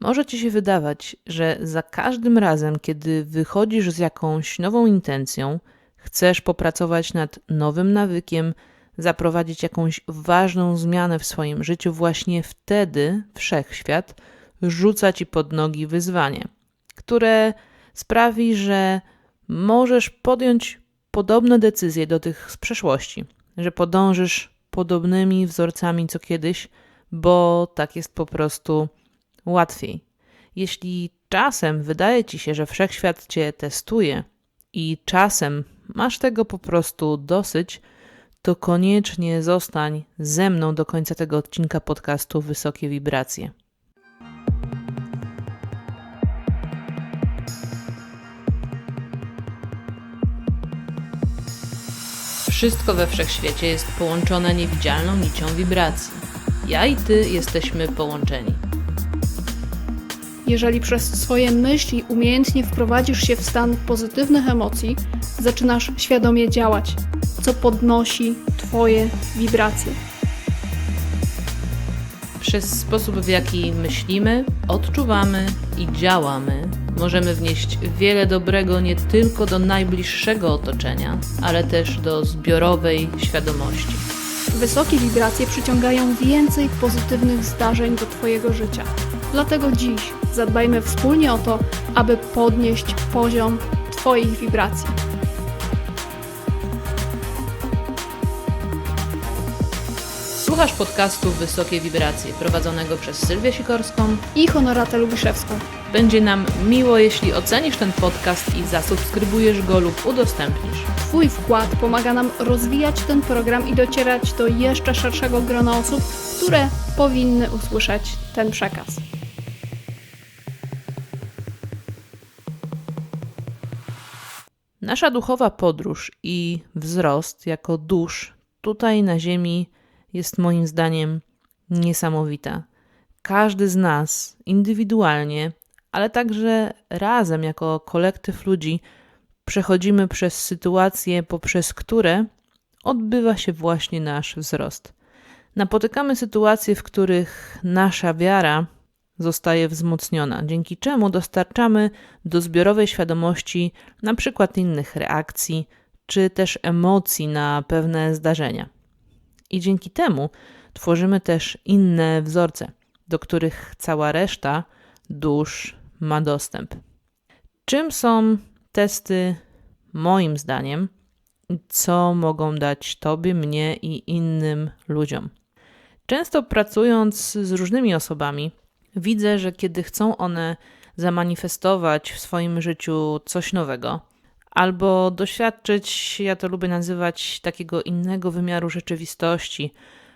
Może ci się wydawać, że za każdym razem, kiedy wychodzisz z jakąś nową intencją, chcesz popracować nad nowym nawykiem, zaprowadzić jakąś ważną zmianę w swoim życiu, właśnie wtedy wszechświat rzuca ci pod nogi wyzwanie, które sprawi, że możesz podjąć podobne decyzje do tych z przeszłości, że podążysz podobnymi wzorcami co kiedyś, bo tak jest po prostu łatwiej. Jeśli czasem wydaje ci się, że wszechświat cię testuje i czasem masz tego po prostu dosyć, to koniecznie zostań ze mną do końca tego odcinka podcastu Wysokie Wibracje. Wszystko we wszechświecie jest połączone niewidzialną nicią wibracji. Ja i ty jesteśmy połączeni. Jeżeli przez swoje myśli umiejętnie wprowadzisz się w stan pozytywnych emocji, zaczynasz świadomie działać, co podnosi Twoje wibracje. Przez sposób, w jaki myślimy, odczuwamy i działamy, możemy wnieść wiele dobrego nie tylko do najbliższego otoczenia, ale też do zbiorowej świadomości. Wysokie wibracje przyciągają więcej pozytywnych zdarzeń do Twojego życia. Dlatego dziś zadbajmy wspólnie o to, aby podnieść poziom Twoich wibracji. Słuchasz podcastu Wysokie Wibracje, prowadzonego przez Sylwię Sikorską i Honoratę Lubiszewską. Będzie nam miło, jeśli ocenisz ten podcast i zasubskrybujesz go lub udostępnisz. Twój wkład pomaga nam rozwijać ten program i docierać do jeszcze szerszego grona osób, które powinny usłyszeć ten przekaz. Nasza duchowa podróż i wzrost jako dusz tutaj na Ziemi jest moim zdaniem niesamowita. Każdy z nas indywidualnie, ale także razem jako kolektyw ludzi przechodzimy przez sytuacje, poprzez które odbywa się właśnie nasz wzrost. Napotykamy sytuacje, w których nasza wiara zostaje wzmocniona, dzięki czemu dostarczamy do zbiorowej świadomości na przykład innych reakcji czy też emocji na pewne zdarzenia. I dzięki temu tworzymy też inne wzorce, do których cała reszta dusz ma dostęp. Czym są testy, moim zdaniem, co mogą dać Tobie, mnie i innym ludziom? Często pracując z różnymi osobami, widzę, że kiedy chcą one zamanifestować w swoim życiu coś nowego, albo doświadczyć, ja to lubię nazywać, takiego innego wymiaru rzeczywistości,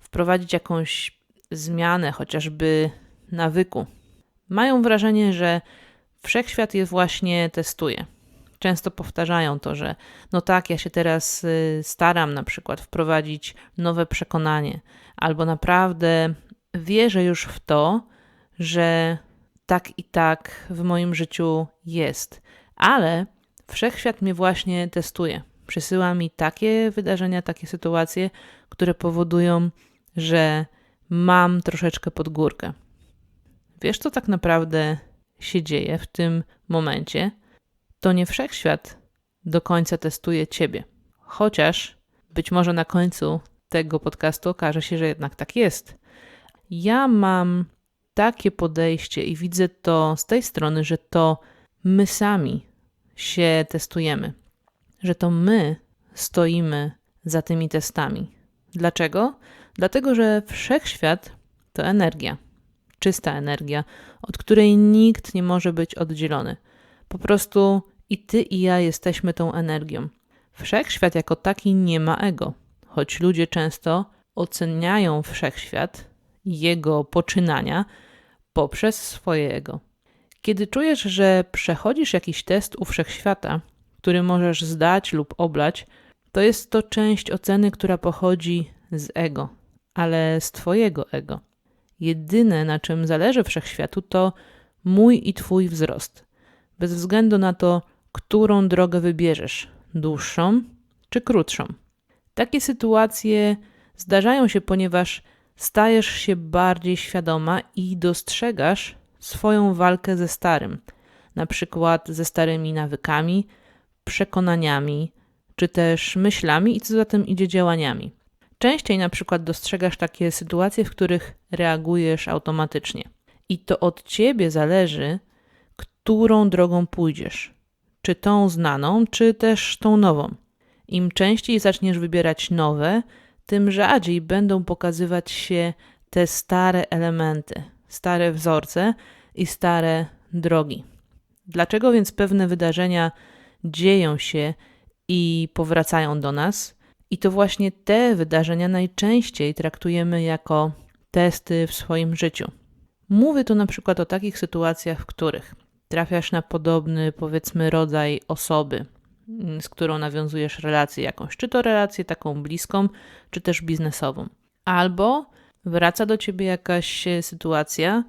wprowadzić jakąś zmianę, chociażby nawyku. Mają wrażenie, że wszechświat je właśnie testuje. Często powtarzają to, że no tak, ja się teraz y, staram na przykład wprowadzić nowe przekonanie, albo naprawdę wierzę już w to, że tak i tak w moim życiu jest, ale wszechświat mnie właśnie testuje. Przysyła mi takie wydarzenia, takie sytuacje, które powodują, że mam troszeczkę pod górkę. Wiesz, co tak naprawdę się dzieje w tym momencie? To nie wszechświat do końca testuje ciebie. Chociaż być może na końcu tego podcastu okaże się, że jednak tak jest. Ja mam takie podejście i widzę to z tej strony, że to my sami się testujemy, że to my stoimy za tymi testami. Dlaczego? Dlatego, że wszechświat to energia, czysta energia, od której nikt nie może być oddzielony. Po prostu i ty, i ja jesteśmy tą energią. Wszechświat jako taki nie ma ego, choć ludzie często oceniają wszechświat jego poczynania poprzez swoje ego. Kiedy czujesz, że przechodzisz jakiś test u wszechświata, który możesz zdać lub oblać, to jest to część oceny, która pochodzi z ego, ale z Twojego ego. Jedyne, na czym zależy wszechświatu, to mój i Twój wzrost. Bez względu na to, którą drogę wybierzesz dłuższą czy krótszą. Takie sytuacje zdarzają się, ponieważ stajesz się bardziej świadoma i dostrzegasz swoją walkę ze starym, na przykład ze starymi nawykami, przekonaniami, czy też myślami i co za tym idzie działaniami. Częściej na przykład dostrzegasz takie sytuacje, w których reagujesz automatycznie. I to od ciebie zależy, którą drogą pójdziesz. Czy tą znaną, czy też tą nową. Im częściej zaczniesz wybierać nowe, tym rzadziej będą pokazywać się te stare elementy, stare wzorce i stare drogi. Dlaczego więc pewne wydarzenia dzieją się i powracają do nas? I to właśnie te wydarzenia najczęściej traktujemy jako testy w swoim życiu. Mówię tu na przykład o takich sytuacjach, w których trafiasz na podobny, powiedzmy, rodzaj osoby, z którą nawiązujesz relację jakąś, czy to relację taką bliską, czy też biznesową. Albo wraca do ciebie jakaś sytuacja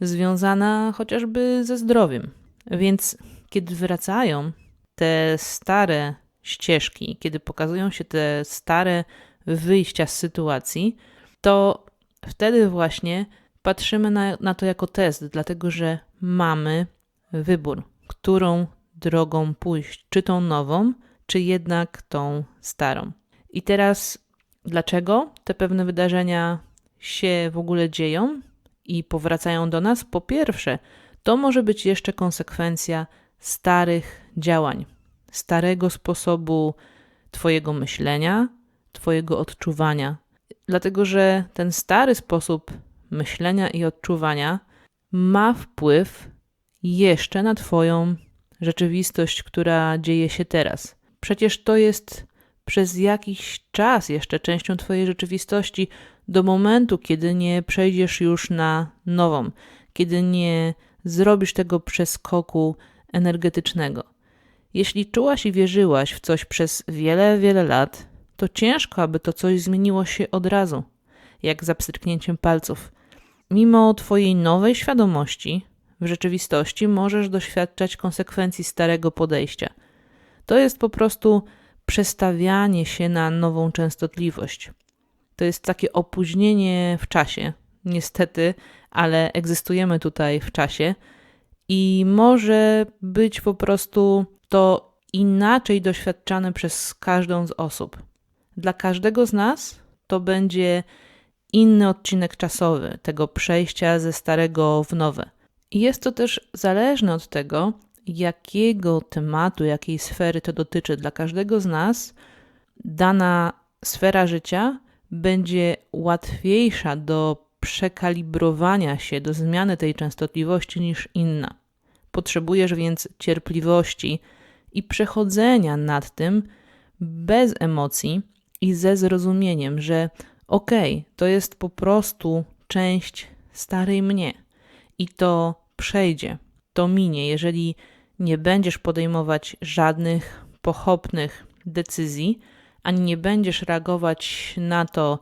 związana chociażby ze zdrowiem. Więc kiedy wracają te stare ścieżki, kiedy pokazują się te stare wyjścia z sytuacji, to wtedy właśnie patrzymy na, na to jako test, dlatego że mamy wybór, którą drogą pójść, czy tą nową, czy jednak tą starą. I teraz, dlaczego te pewne wydarzenia się w ogóle dzieją i powracają do nas? Po pierwsze, to może być jeszcze konsekwencja starych działań, starego sposobu Twojego myślenia, Twojego odczuwania. Dlatego, że ten stary sposób myślenia i odczuwania ma wpływ jeszcze na Twoją rzeczywistość, która dzieje się teraz. Przecież to jest przez jakiś czas jeszcze częścią Twojej rzeczywistości do momentu, kiedy nie przejdziesz już na nową, kiedy nie zrobisz tego przeskoku energetycznego. Jeśli czułaś i wierzyłaś w coś przez wiele, wiele lat, to ciężko, aby to coś zmieniło się od razu, jak za pstryknięciem palców. Mimo Twojej nowej świadomości, w rzeczywistości możesz doświadczać konsekwencji starego podejścia. To jest po prostu przestawianie się na nową częstotliwość. To jest takie opóźnienie w czasie. Niestety, ale egzystujemy tutaj w czasie i może być po prostu to inaczej doświadczane przez każdą z osób. Dla każdego z nas to będzie inny odcinek czasowy tego przejścia ze starego w nowe. Jest to też zależne od tego, jakiego tematu, jakiej sfery to dotyczy. Dla każdego z nas dana sfera życia będzie łatwiejsza do przekalibrowania się, do zmiany tej częstotliwości niż inna. Potrzebujesz więc cierpliwości i przechodzenia nad tym bez emocji i ze zrozumieniem, że okej, okay, to jest po prostu część starej mnie i to przejdzie, to minie, jeżeli nie będziesz podejmować żadnych pochopnych decyzji, ani nie będziesz reagować na to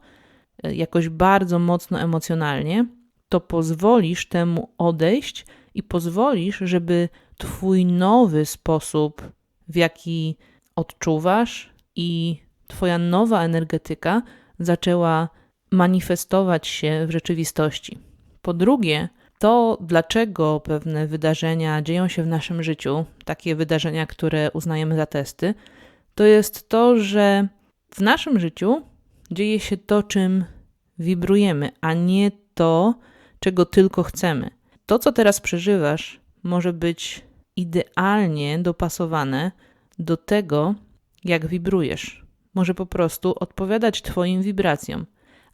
e, jakoś bardzo mocno emocjonalnie, to pozwolisz temu odejść i pozwolisz, żeby Twój nowy sposób, w jaki odczuwasz i Twoja nowa energetyka zaczęła manifestować się w rzeczywistości. Po drugie, to, dlaczego pewne wydarzenia dzieją się w naszym życiu, takie wydarzenia, które uznajemy za testy, to jest to, że w naszym życiu dzieje się to, czym wibrujemy, a nie to, czego tylko chcemy. To, co teraz przeżywasz, może być idealnie dopasowane do tego, jak wibrujesz. Może po prostu odpowiadać Twoim wibracjom,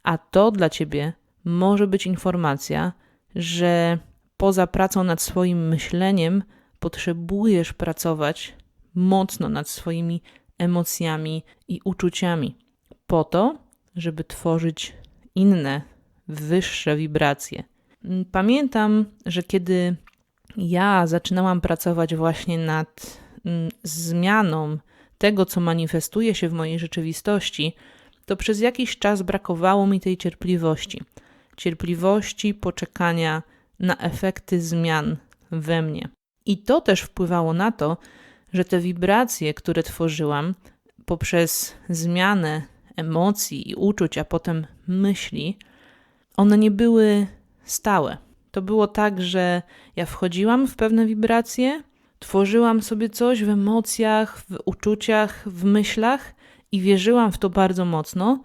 a to dla Ciebie może być informacja, że poza pracą nad swoim myśleniem potrzebujesz pracować mocno nad swoimi emocjami i uczuciami, po to, żeby tworzyć inne, wyższe wibracje. Pamiętam, że kiedy ja zaczynałam pracować właśnie nad mm, zmianą tego, co manifestuje się w mojej rzeczywistości, to przez jakiś czas brakowało mi tej cierpliwości cierpliwości, poczekania na efekty zmian we mnie. I to też wpływało na to, że te wibracje, które tworzyłam poprzez zmianę emocji i uczuć, a potem myśli, one nie były stałe. To było tak, że ja wchodziłam w pewne wibracje, tworzyłam sobie coś w emocjach, w uczuciach, w myślach i wierzyłam w to bardzo mocno,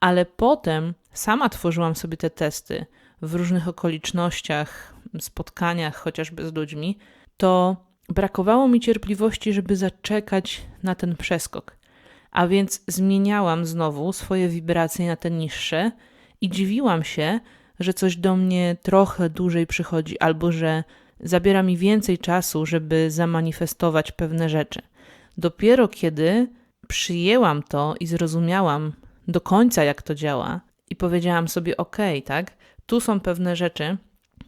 ale potem sama tworzyłam sobie te testy w różnych okolicznościach, spotkaniach, chociażby z ludźmi, to brakowało mi cierpliwości, żeby zaczekać na ten przeskok. A więc zmieniałam znowu swoje wibracje na te niższe i dziwiłam się, że coś do mnie trochę dłużej przychodzi, albo że zabiera mi więcej czasu, żeby zamanifestować pewne rzeczy. Dopiero kiedy przyjęłam to i zrozumiałam do końca, jak to działa, i powiedziałam sobie: OK, tak, tu są pewne rzeczy,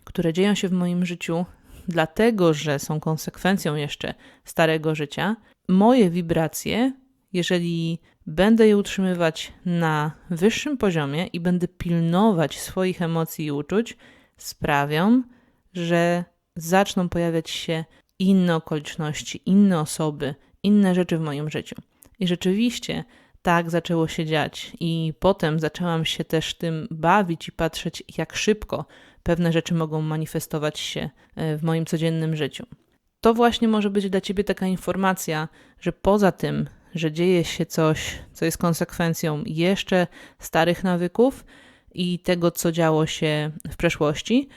które dzieją się w moim życiu, dlatego że są konsekwencją jeszcze starego życia. Moje wibracje, jeżeli będę je utrzymywać na wyższym poziomie i będę pilnować swoich emocji i uczuć, sprawią, że zaczną pojawiać się inne okoliczności, inne osoby, inne rzeczy w moim życiu. I rzeczywiście tak zaczęło się dziać, i potem zaczęłam się też tym bawić i patrzeć, jak szybko pewne rzeczy mogą manifestować się e, w moim codziennym życiu. To właśnie może być dla ciebie taka informacja, że poza tym, że dzieje się coś, co jest konsekwencją jeszcze starych nawyków i tego, co działo się w przeszłości,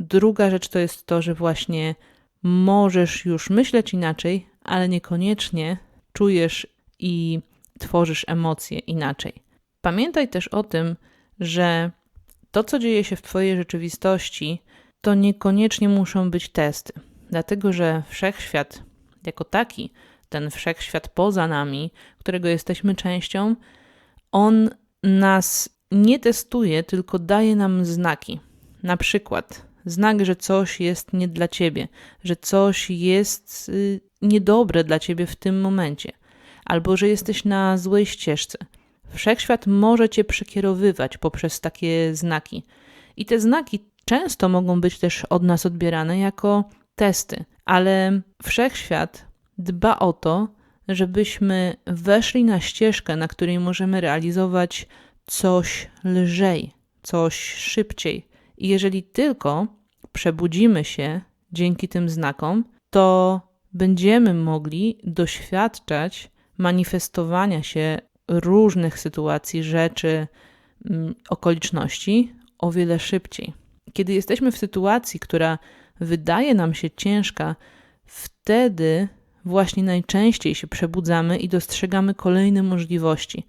druga rzecz to jest to, że właśnie możesz już myśleć inaczej, ale niekoniecznie czujesz i tworzysz emocje inaczej. Pamiętaj też o tym, że to, co dzieje się w Twojej rzeczywistości, to niekoniecznie muszą być testy, dlatego że wszechświat jako taki, ten wszechświat poza nami, którego jesteśmy częścią, on nas nie testuje, tylko daje nam znaki. Na przykład znak, że coś jest nie dla ciebie, że coś jest y, niedobre dla ciebie w tym momencie, albo że jesteś na złej ścieżce. Wszechświat może cię przekierowywać poprzez takie znaki. I te znaki często mogą być też od nas odbierane jako testy, ale wszechświat dba o to, żebyśmy weszli na ścieżkę, na której możemy realizować coś lżej, coś szybciej. I jeżeli tylko przebudzimy się dzięki tym znakom, to będziemy mogli doświadczać manifestowania się różnych sytuacji, rzeczy, mm, okoliczności o wiele szybciej. Kiedy jesteśmy w sytuacji, która wydaje nam się ciężka, wtedy właśnie najczęściej się przebudzamy i dostrzegamy kolejne możliwości.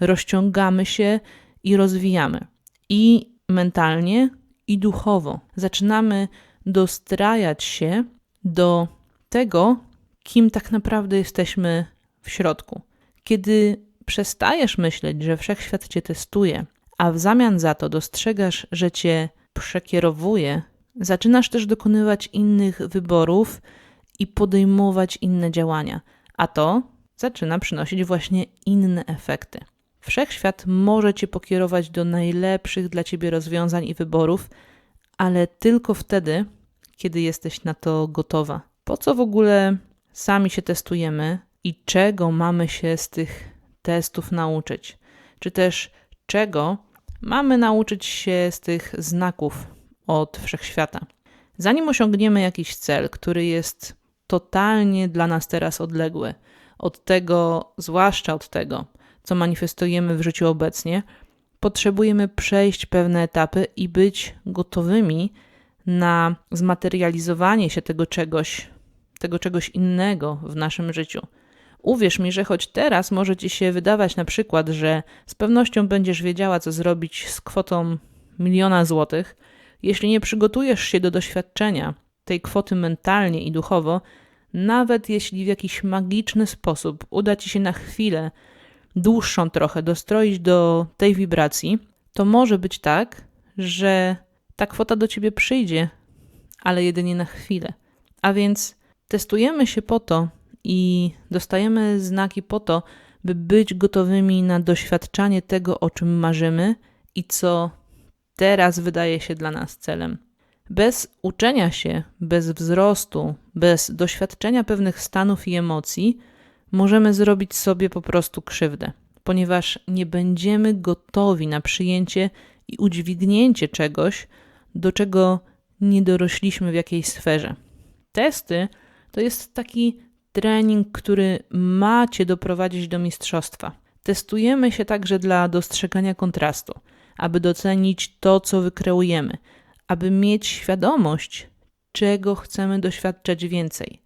Rozciągamy się i rozwijamy. I mentalnie, i duchowo. Zaczynamy dostrajać się do tego, kim tak naprawdę jesteśmy w środku. Kiedy przestajesz myśleć, że wszechświat cię testuje, a w zamian za to dostrzegasz, że cię przekierowuje, zaczynasz też dokonywać innych wyborów i podejmować inne działania, a to zaczyna przynosić właśnie inne efekty. Wszechświat może cię pokierować do najlepszych dla ciebie rozwiązań i wyborów, ale tylko wtedy, kiedy jesteś na to gotowa. Po co w ogóle sami się testujemy i czego mamy się z tych testów nauczyć? Czy też czego mamy nauczyć się z tych znaków od wszechświata? Zanim osiągniemy jakiś cel, który jest totalnie dla nas teraz odległy, od tego, zwłaszcza od tego, co manifestujemy w życiu obecnie, potrzebujemy przejść pewne etapy i być gotowymi na zmaterializowanie się tego czegoś, tego czegoś innego w naszym życiu. Uwierz mi, że choć teraz może ci się wydawać na przykład, że z pewnością będziesz wiedziała, co zrobić z kwotą miliona złotych, jeśli nie przygotujesz się do doświadczenia tej kwoty mentalnie i duchowo, nawet jeśli w jakiś magiczny sposób uda ci się na chwilę dłuższą trochę dostroić do tej wibracji, to może być tak, że ta kwota do ciebie przyjdzie, ale jedynie na chwilę. A więc testujemy się po to i dostajemy znaki po to, by być gotowymi na doświadczanie tego, o czym marzymy i co teraz wydaje się dla nas celem. Bez uczenia się, bez wzrostu, bez doświadczenia pewnych stanów i emocji, możemy zrobić sobie po prostu krzywdę, ponieważ nie będziemy gotowi na przyjęcie i udźwignięcie czegoś, do czego nie dorośliśmy w jakiejś sferze. Testy to jest taki trening, który ma cię doprowadzić do mistrzostwa. Testujemy się także dla dostrzegania kontrastu, aby docenić to, co wykreujemy, aby mieć świadomość, czego chcemy doświadczać więcej.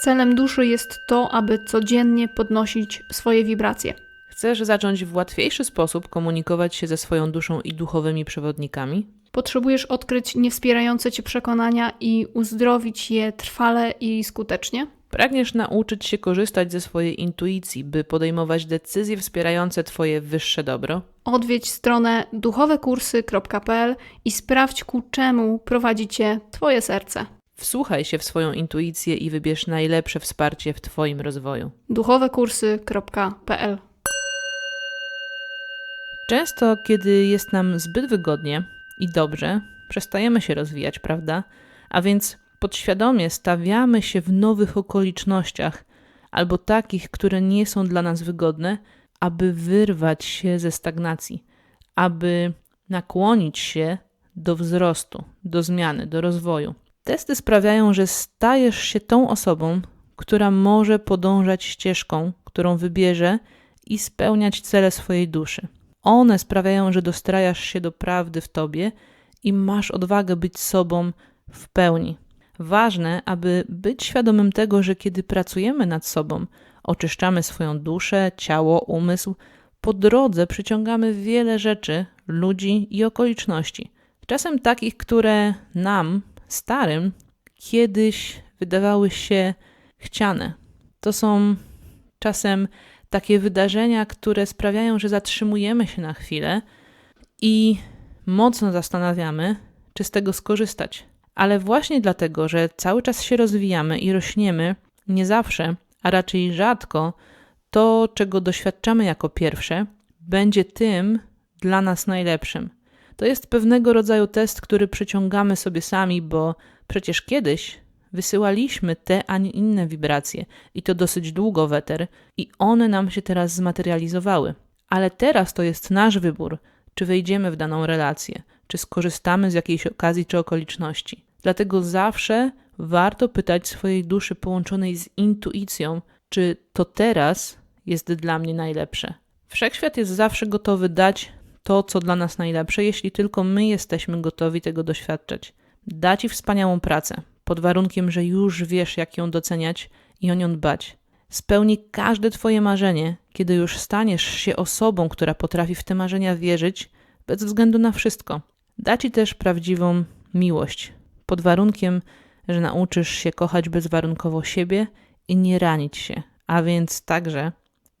Celem duszy jest to, aby codziennie podnosić swoje wibracje. Chcesz zacząć w łatwiejszy sposób komunikować się ze swoją duszą i duchowymi przewodnikami? Potrzebujesz odkryć niewspierające cię przekonania i uzdrowić je trwale i skutecznie? Pragniesz nauczyć się korzystać ze swojej intuicji, by podejmować decyzje wspierające Twoje wyższe dobro? Odwiedź stronę duchowekursy.pl i sprawdź ku czemu prowadzi cię Twoje serce. Wsłuchaj się w swoją intuicję i wybierz najlepsze wsparcie w Twoim rozwoju. duchowekursy.pl Często, kiedy jest nam zbyt wygodnie i dobrze, przestajemy się rozwijać, prawda? A więc podświadomie stawiamy się w nowych okolicznościach albo takich, które nie są dla nas wygodne, aby wyrwać się ze stagnacji, aby nakłonić się do wzrostu, do zmiany, do rozwoju. Testy sprawiają, że stajesz się tą osobą, która może podążać ścieżką, którą wybierze i spełniać cele swojej duszy. One sprawiają, że dostrajasz się do prawdy w tobie i masz odwagę być sobą w pełni. Ważne, aby być świadomym tego, że kiedy pracujemy nad sobą, oczyszczamy swoją duszę, ciało, umysł, po drodze przyciągamy wiele rzeczy, ludzi i okoliczności. Czasem takich, które nam, starym, kiedyś wydawały się chciane. To są czasem takie wydarzenia, które sprawiają, że zatrzymujemy się na chwilę i mocno zastanawiamy, czy z tego skorzystać. Ale właśnie dlatego, że cały czas się rozwijamy i rośniemy, nie zawsze, a raczej rzadko, to, czego doświadczamy jako pierwsze, będzie tym dla nas najlepszym. To jest pewnego rodzaju test, który przeciągamy sobie sami, bo przecież kiedyś wysyłaliśmy te, a nie inne wibracje i to dosyć długo weter i one nam się teraz zmaterializowały. Ale teraz to jest nasz wybór, czy wejdziemy w daną relację, czy skorzystamy z jakiejś okazji czy okoliczności. Dlatego zawsze warto pytać swojej duszy połączonej z intuicją, czy to teraz jest dla mnie najlepsze. Wszechświat jest zawsze gotowy dać to, co dla nas najlepsze, jeśli tylko my jesteśmy gotowi tego doświadczać. Da ci wspaniałą pracę, pod warunkiem, że już wiesz, jak ją doceniać i o nią dbać. Spełni każde Twoje marzenie, kiedy już staniesz się osobą, która potrafi w te marzenia wierzyć, bez względu na wszystko. Da Ci też prawdziwą miłość, pod warunkiem, że nauczysz się kochać bezwarunkowo siebie i nie ranić się, a więc także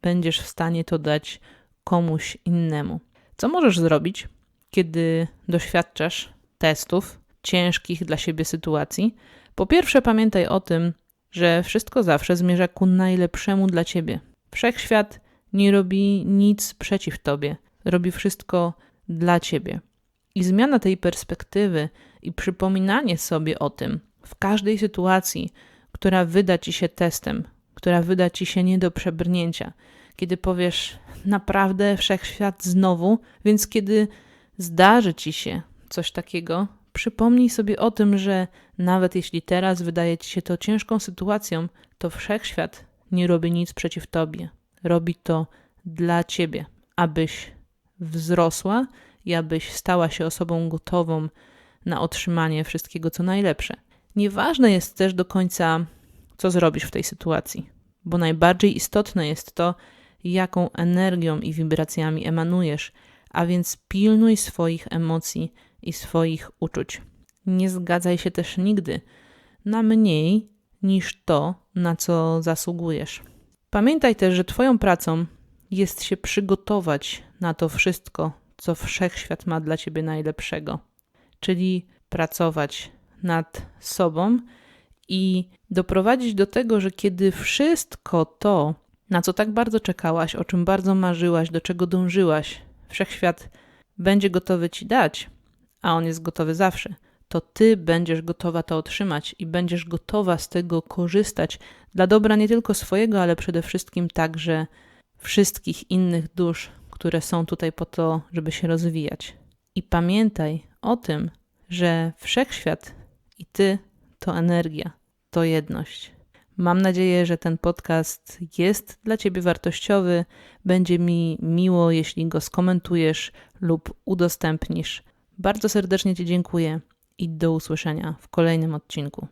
będziesz w stanie to dać komuś innemu. Co możesz zrobić, kiedy doświadczasz testów, ciężkich dla siebie sytuacji? Po pierwsze, pamiętaj o tym, że wszystko zawsze zmierza ku najlepszemu dla ciebie. Wszechświat nie robi nic przeciw tobie, robi wszystko dla ciebie. I zmiana tej perspektywy i przypominanie sobie o tym w każdej sytuacji, która wyda ci się testem, która wyda ci się nie do przebrnięcia, kiedy powiesz naprawdę wszechświat znowu, więc kiedy zdarzy ci się coś takiego, przypomnij sobie o tym, że nawet jeśli teraz wydaje ci się to ciężką sytuacją, to wszechświat nie robi nic przeciw tobie. Robi to dla ciebie, abyś wzrosła i abyś stała się osobą gotową na otrzymanie wszystkiego, co najlepsze. Nieważne jest też do końca, co zrobisz w tej sytuacji, bo najbardziej istotne jest to, jaką energią i wibracjami emanujesz, a więc pilnuj swoich emocji i swoich uczuć. Nie zgadzaj się też nigdy na mniej niż to, na co zasługujesz. Pamiętaj też, że Twoją pracą jest się przygotować na to wszystko, co wszechświat ma dla Ciebie najlepszego, czyli pracować nad sobą i doprowadzić do tego, że kiedy wszystko to, na co tak bardzo czekałaś, o czym bardzo marzyłaś, do czego dążyłaś, wszechświat będzie gotowy Ci dać, a on jest gotowy zawsze, to ty będziesz gotowa to otrzymać i będziesz gotowa z tego korzystać dla dobra nie tylko swojego, ale przede wszystkim także wszystkich innych dusz, które są tutaj po to, żeby się rozwijać. I pamiętaj o tym, że wszechświat i ty to energia, to jedność. Mam nadzieję, że ten podcast jest dla Ciebie wartościowy. Będzie mi miło, jeśli go skomentujesz lub udostępnisz. Bardzo serdecznie Ci dziękuję i do usłyszenia w kolejnym odcinku.